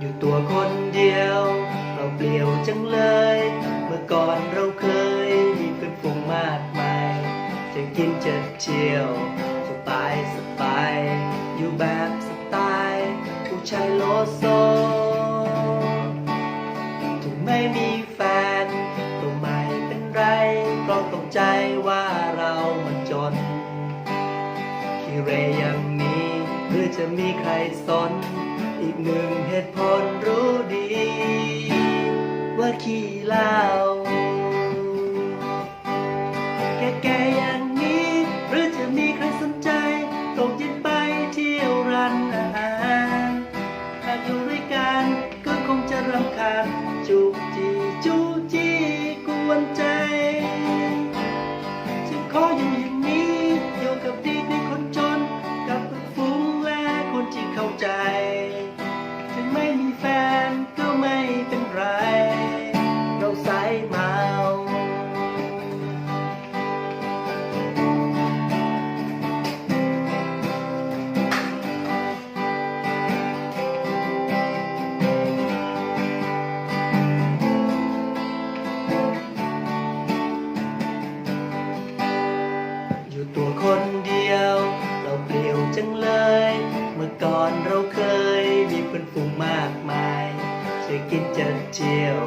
อยู่ตัวคนเดียว เราเปลี่ยวจังเลย เมื่อก่อนเราเคยมีเพื่อนฝูงมากมาย จะกินจะเที่ยวสบายสบายอยู่แบบสไตล์ผู้ชายโลโซถึงไม่มีแฟนก็ไม่เป็นไรเพราะต้องใจว่าเรามันจนขี้เรอย่างนี้เพื่อจะมีใครสน อีกหนึ่งเหตุผลรู้ดี ว่าขี้เหล้าแก่ๆอย่างนี้ หรือจะมีใครสนใจตกเย็นไปเที่ยวร้านอาหารหากอยู่ด้วยกันก็คงจะรำคาญจุกจีจูจี ก่อนเราเคยมีเพื่อนฝูงมากมายจะกินจะเที่ยว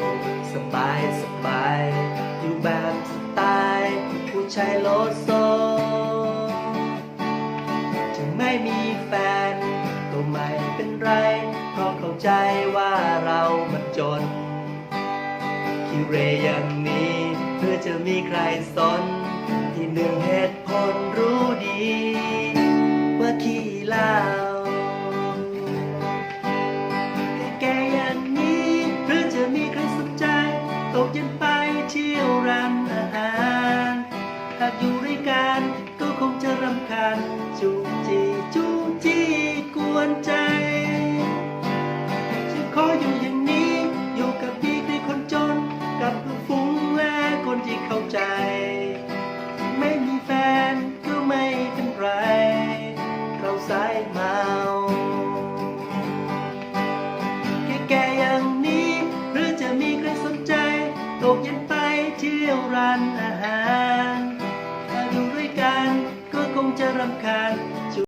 สบายสบาย อยู่แบบสไตล์ผู้ชายโลโซถึงไม่มีแฟนก็ไม่เป็นไร เพราะเข้าใจว่าเรามันจน คิเรอย่างนี้ เพื่อจะมีใครสน ที่หนึ่งเหตุผลรู้ดี หากอยู่ด้วยกันก็คงจะรำคาญจูจีจูจีกวนใจ ฉันขออยู่อย่างนี้ อยู่กับดีในคนจน กับเพื่อนฝูงและคนที่เข้าใจ ไม่มีแฟนก็ไม่เป็นไร เราสายเมาแก่ๆอย่างนี้ หรือจะมีใครสนใจ ตกเย็นไปเที่ยวร้านอาหาร รำคาญ